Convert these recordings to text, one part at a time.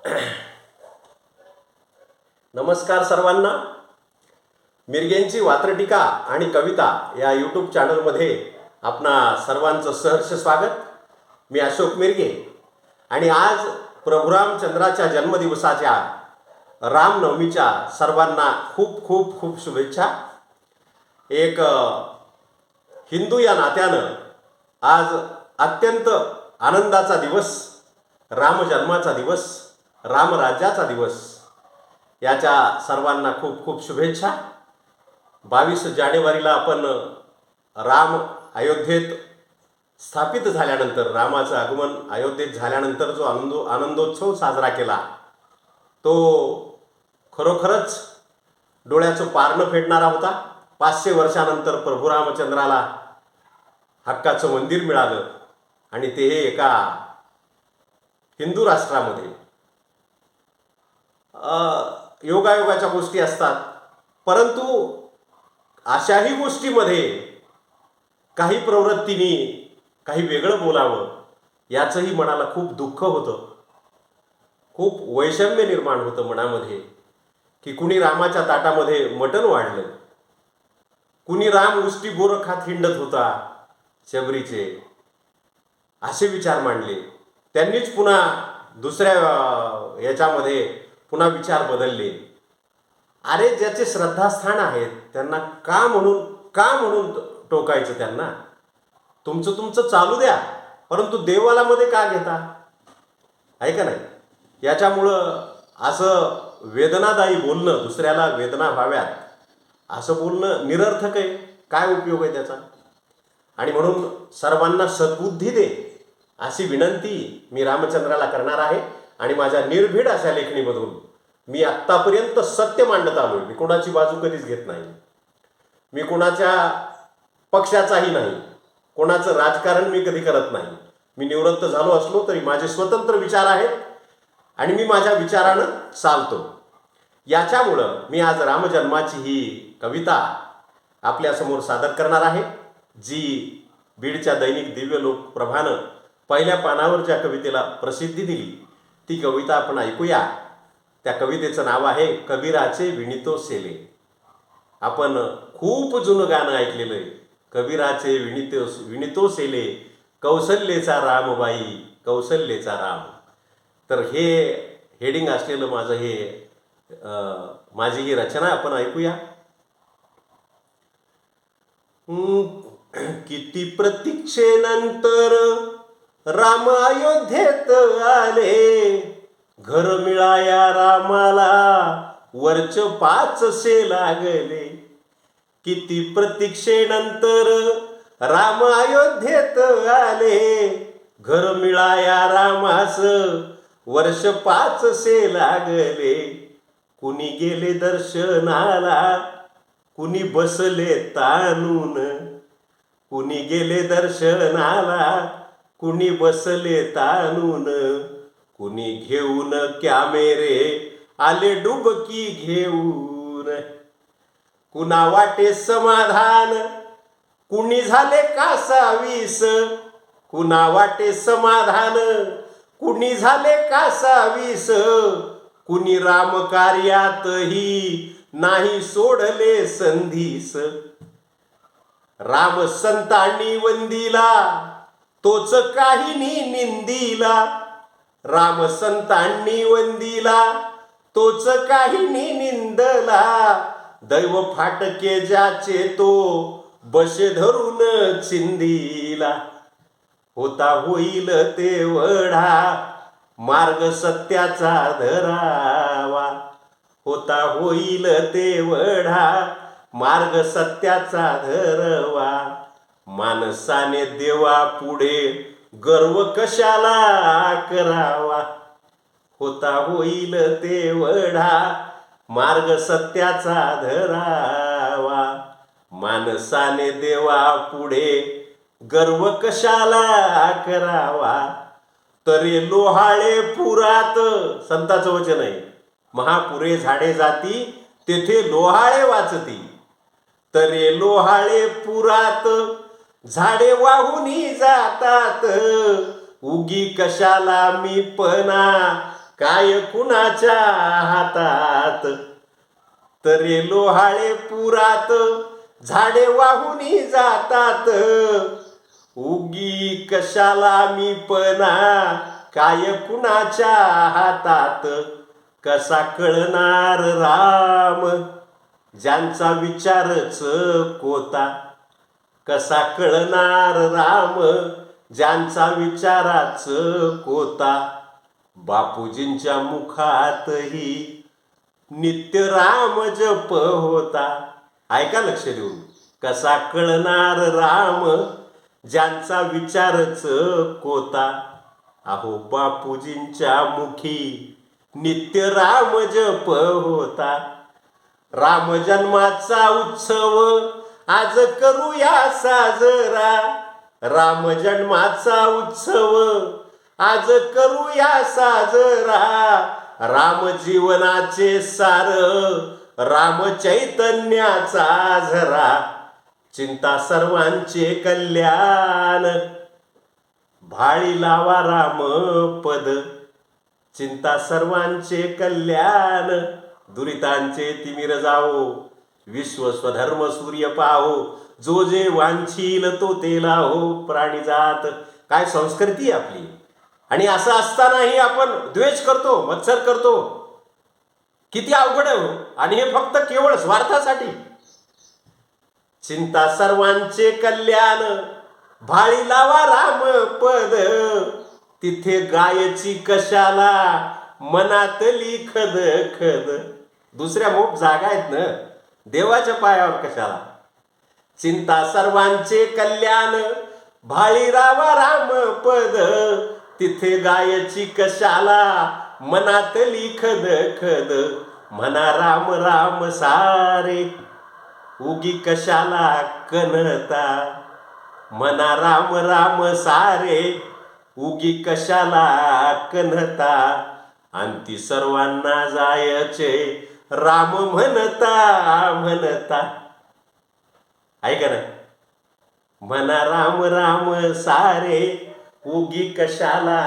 नमस्कार सर्वांना. मिरगेंची वात्रटिका आणि कविता या यूट्यूब चॅनलमध्ये आपणा सर्वांचं सहर्ष स्वागत. मी अशोक मिरगे. आणि आज प्रभुरामचंद्राच्या जन्मदिवसाच्या रामनवमीच्या सर्वांना खूप खूप खूप शुभेच्छा. एक हिंदू या नात्यानं आज अत्यंत आनंदाचा दिवस रामजन्माचा दिवस रामराज्याचा दिवस. याच्या सर्वांना खूप खूप शुभेच्छा. बावीस जानेवारीला आपण राम अयोध्येत स्थापित झाल्यानंतर रामाचं आगमन अयोध्येत झाल्यानंतर जो आनंदो आनंदोत्सव साजरा केला तो खरोखरच डोळ्याचं पारणं फेडणारा होता. पाचशे वर्षानंतर प्रभू रामचंद्राला हक्काचं मंदिर मिळालं आणि ते हे एका हिंदू राष्ट्रामध्ये. योगायोगाच्या गोष्टी असतात. परंतु अशाही गोष्टीमध्ये काही प्रवृत्तीने काही वेगळं बोलावं याचंही मनाला खूप दुःख होतं. खूप वैषम्य निर्माण होतं मनामध्ये की कुणी रामाच्या ताटामध्ये मटण वाढलं. कुणी राम उष्टी बोरं खात हिंडत होता शबरीचे. असे विचार मांडले. त्यांनीच पुन्हा दुसऱ्या याच्यामध्ये पुन्हा विचार बदलले. अरे ज्याचे श्रद्धास्थान आहेत त्यांना का म्हणून का म्हणून टोकायचं त्यांना? तुमचं तुमचं चालू द्या परंतु देवाला मध्ये का घेता? आहे का नाही? याच्यामुळं असं वेदनादायी बोलणं दुसऱ्याला वेदना व्हाव्यात असं बोलणं निरर्थक आहे. काय उपयोग आहे त्याचा? आणि म्हणून सर्वांना सद्बुद्धी दे अशी विनंती मी रामचंद्राला करणार आहे. आणि माझ्या निर्भीड अशा लेखणीमधून मी आत्तापर्यंत सत्य मांडत आलो मी कोणाची बाजू कधीच घेत नाही. मी कोणाच्या पक्षाचाही नाही. कोणाचं राजकारण मी कधी करत नाही. मी निवृत्त झालो असलो तरी माझे स्वतंत्र विचार आहेत आणि मी माझ्या विचारानं चालतो. याच्यामुळं मी आज रामजन्माची ही कविता आपल्यासमोर सादर करणार आहे जी बीडच्या दैनिक दिव्य लोक प्रभानं पहिल्या पानावर ज्या कवितेला प्रसिद्धी दिली ती कविता आपण ऐकूया. त्या कवितेचं नाव आहे कबीराचे विणितो सेले. आपण खूप जुनं गाणं ऐकलेलं आहे. कबीराचे विणितो विणितो सेले कौशल्येचा रामबाई कौशल्येचा राम. तर हे हेडिंग असलेलं माझं हे माझी ही रचना आपण ऐकूया. हम्म, किती प्रतीक्षेनंतर राम अयोध्येत आले. घर मिळाया रामाला वरच पाचशे लागले. किती प्रतीक्षेनंतर राम अयोध्येत आले. घर मिळाया रामास वर्ष पाचशे लागले. कुणी गेले दर्शनाला कुणी बसले ताणून. कुणी गेले दर्शनाला कुणी बसले ताणून कुणी घेऊन कॅमेरे आले डुबकी घेऊन. कुणा वाटे समाधान कुणी झाले का सावीस? कुणा वाटे समाधान कुणी झाले का सावीस? कुणी रामकार्यातही नाही सोडले संधीस. राम संतांनी वंदीला तोच काहीनी निंदीला. राम संतांनी वंदीला. तोच काहीनी निंदला. दैव फाटके ज्याचे तो बसे धरून चिंदीला. होता होईल ते वढा मार्ग सत्याचा धरावा. होता होईल तेवढा मार्ग सत्याचा धरवा. माणसाने देवा पुढे गर्व कशाला करावा? होता होईल ते वढा मार्ग सत्याचा धरावा. माणसाने देवा पुढे गर्व कशाला करावा? तरी लोहाळे पुरात संताचं वचन आहे. महापुरे झाडे जाती तेथे लोहाळे वाचती. तरे लोहाळे पुरात झाडे वाहून जातात. उगी कशाला मी पणा? काय कुणाच्या हातात? तरे लोहाळे पुरात झाडे वाहून जातात. उगी कशाला मी पणा? काय कुणाच्या हातात? कसा कळणार राम? ज्यांचा विचारच कोता? कसा कळणार राम? ज्यांचा विचाराच कोता बापूजींच्या मुखातही नित्य राम जप होता. ऐका लक्ष देऊन. कसा कळणार राम? ज्यांचा विचारच कोता. अहो बापूजींच्या मुखी नित्य राम जप होता. राम जन्माचा उत्सव आज करूया साजरा. राम जन्माचा उत्सव. आज करूया साजरा. राम जीवनाचे सार. राम चैतन्याचा झरा चिंता सर्वांचे कल्याण. भाळी लावा राम पद. चिंता सर्वांचे कल्याण. दुरितांचे तिमिर जाओ विश्व स्वधर्म सूर्य पाहो जो जे वांछील तो तेला हो प्राणी जात. काय संस्कृती आपली? आणि असं असतानाही आपण द्वेष करतो मत्सर करतो. किती अवघड आहे हो. आणि हे फक्त केवळ स्वार्थासाठी. चिंता सर्वांचे कल्याण. भाळी लावा राम पद. तिथे गायची कशाला? मनातली खद खद. दुसऱ्या मोप जागा आहेत ना? देवाच्या पायावर कशाला? चिंता सर्वांचे कल्याण भाळीरावा राम पद. तिथे गायची कशाला? मनातली खद खद. म्हणा राम राम सारे. उगी कशाला कनता? म्हणा राम राम सारे. उगी कशाला कन्हता अंती सर्वांना जायचे. राम म्हणता म्हणता. ऐका ना. म्हणा राम राम सारे उगी कशाला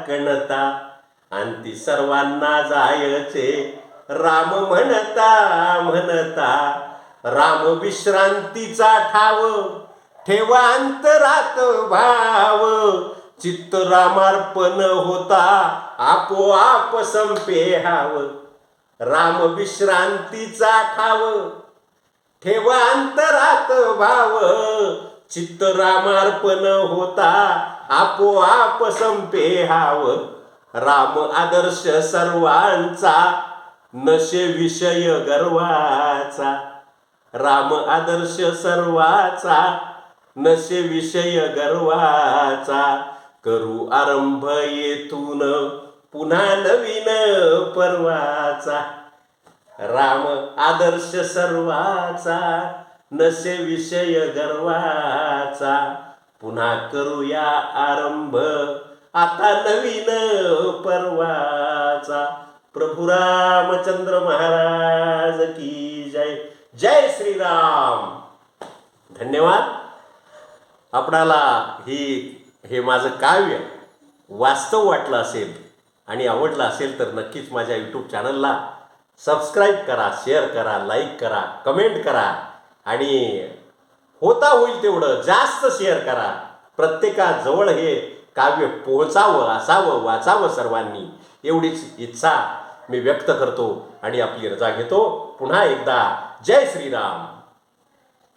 कणता? ती सर्वांना जायचे. राम म्हणता म्हणता. राम विश्रांतीचा ठाव ठेवा अंतरात भाव. चित्त रामार्पण होता आपोआप संपे हाव राम विश्रांतीचा ठाव. ठेवा अंतरात भाव. चित्त रामार्पण होता आपोआप संपे हाव. राम आदर्श सर्वांचा नशे विषय गर्वाचा. राम आदर्श सर्वाचा नशे विषय गर्वाचा. करू आरंभ येथून पुन्हा नवीन पर्वाचा. राम आदर्श सर्वाचा नसे विषय गर्वाचा. पुन्हा करूया आरंभ आता नवीन पर्वाचा. प्रभू रामचंद्र महाराज की जय. जय श्रीराम. धन्यवाद. आपणाला ही हे माझं काव्य वास्तव वाटलं असेल आणि आवडलं असेल तर नक्कीच माझ्या यूट्यूब चॅनलला सबस्क्राईब करा शेअर करा लाईक करा कमेंट करा. आणि होता होईल तेवढं जास्त शेअर करा. प्रत्येकाजवळ हे काव्य पोहोचावं असावं वाचावं सर्वांनी एवढीच इच्छा मी व्यक्त करतो आणि आपली रजा घेतो. पुन्हा एकदा जय श्रीराम.